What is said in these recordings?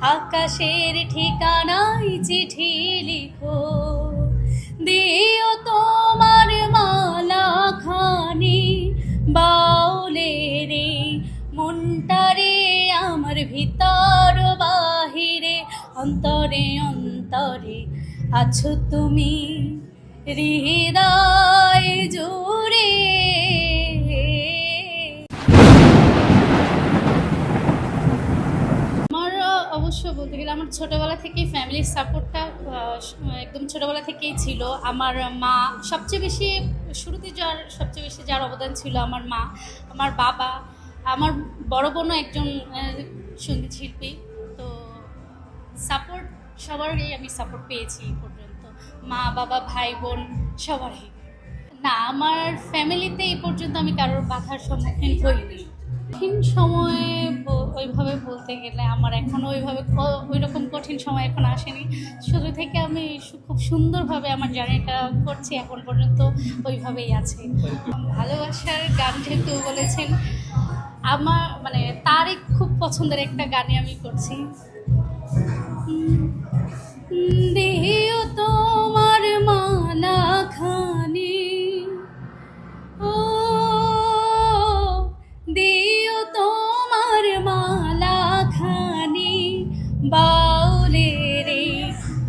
আকাশের ঠিকানায় চিঠি লিখো। দিও তোমার মালা খানি বাউলে রে মনটারে, আমার ভিতর বাহিরে, অন্তরে অন্তরে আছো তুমি। হৃদয় জুড়ে ছোটবেলা থেকেই ফ্যামিলির সাপোর্টটা একদম ছোটবেলা থেকেই ছিল। আমার মা সবচেয়ে বেশি, শুরুতে যার সবচেয়ে বেশি যার অবদান ছিল আমার মা, আমার বাবা। আমার বড় বোনও একজন সংগীত শিল্পী। তো সাপোর্ট সবারই আমি সাপোর্ট পেয়েছি এই পর্যন্ত। মা, বাবা, ভাই, বোন সবারই। না, আমার ফ্যামিলিতে এই পর্যন্ত আমি কারোর বাধার সম্মুখীন হইনি। কঠিন সময়ে ওইভাবে বলতে গেলে আমার এখনও ওইভাবে ওই রকম কঠিন সময় এখন আসেনি। শুরু থেকে আমি খুব সুন্দরভাবে আমার জার্নিটা করছি, এখন পর্যন্ত ওইভাবেই আছে। ভালোবাসার গান যেহেতু বলেছেন, আমার মানে তারই খুব পছন্দের একটা গানে আমি করছি। দিও তোমার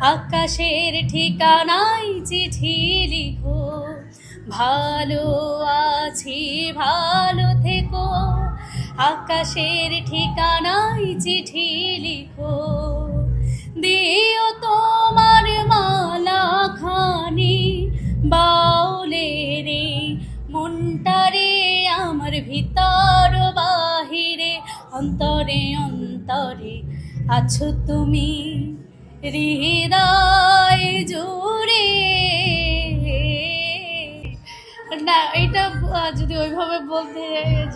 আকাশের ঠিকানায় চিঠি লিখো। ভালো আছি, ভালো থেকো। আকাশের ঠিকানায় চিঠি লিখো। দিও তোমার মালা খানি বাউলে রে মনটারে আমার ভিতর বাহিরে, অন্তরে অন্তরে আছো তুমি। হৃদয় জুড়ে। না, এটা যদি ওইভাবে বলতে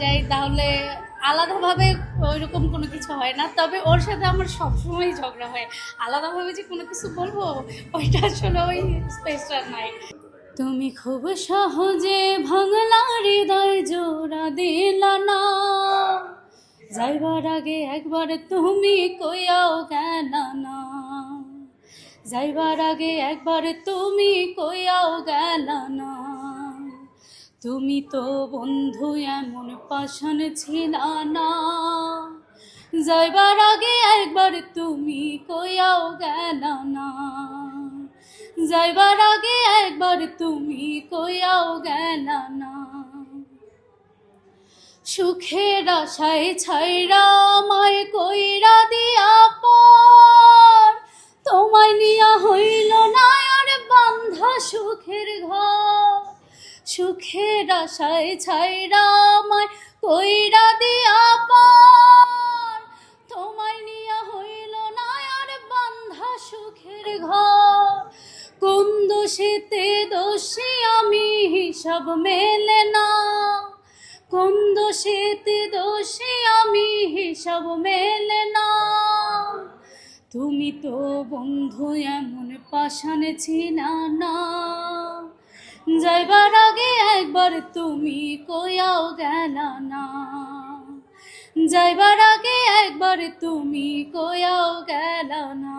যাই, তাহলে আলাদাভাবে ওইরকম কোনো কিছু হয় না। তবে ওর সাথে আমার সবসময় ঝগড়া হয়। আলাদাভাবে যে কোনো কিছু বলব, ওইটা আসলে ওই স্পেসটা নাই। তুমি খুব সহজে ভাঙলা হৃদয় জোড়া দিলা না। যাইবার আগে একবার তুমি কইয়াও গেল না? যাইবার আগে একবার তুমি কইয়াও গেল না। তুমি তো বন্ধু এমন পাশান ছিল না। যাইবার আগে একবার তুমি কইয়াও গেল না। যাইবার আগে একবার তুমি কইয়াও গেল না। সুখের আশায় ছাইরা আমায় কইরা দিয়া পর সুখের আশায় ছাইরা আমায় কইরা দিয়া পার। তোমায় নিয়া হইল না আর বান্ধা সুখের ঘর। কোন দোষেতে দোষী আমি হিসাব মেলে না। কোন দোষেতে দোষী আমি হিসাব মেলে না। তুমি তো বন্ধু এমন পাশানে ছিনা না। যাইবার আগে একবার তুমি কইয়াও গেল না। যাইবার আগে একবার তুমি কইয়াও গেল না।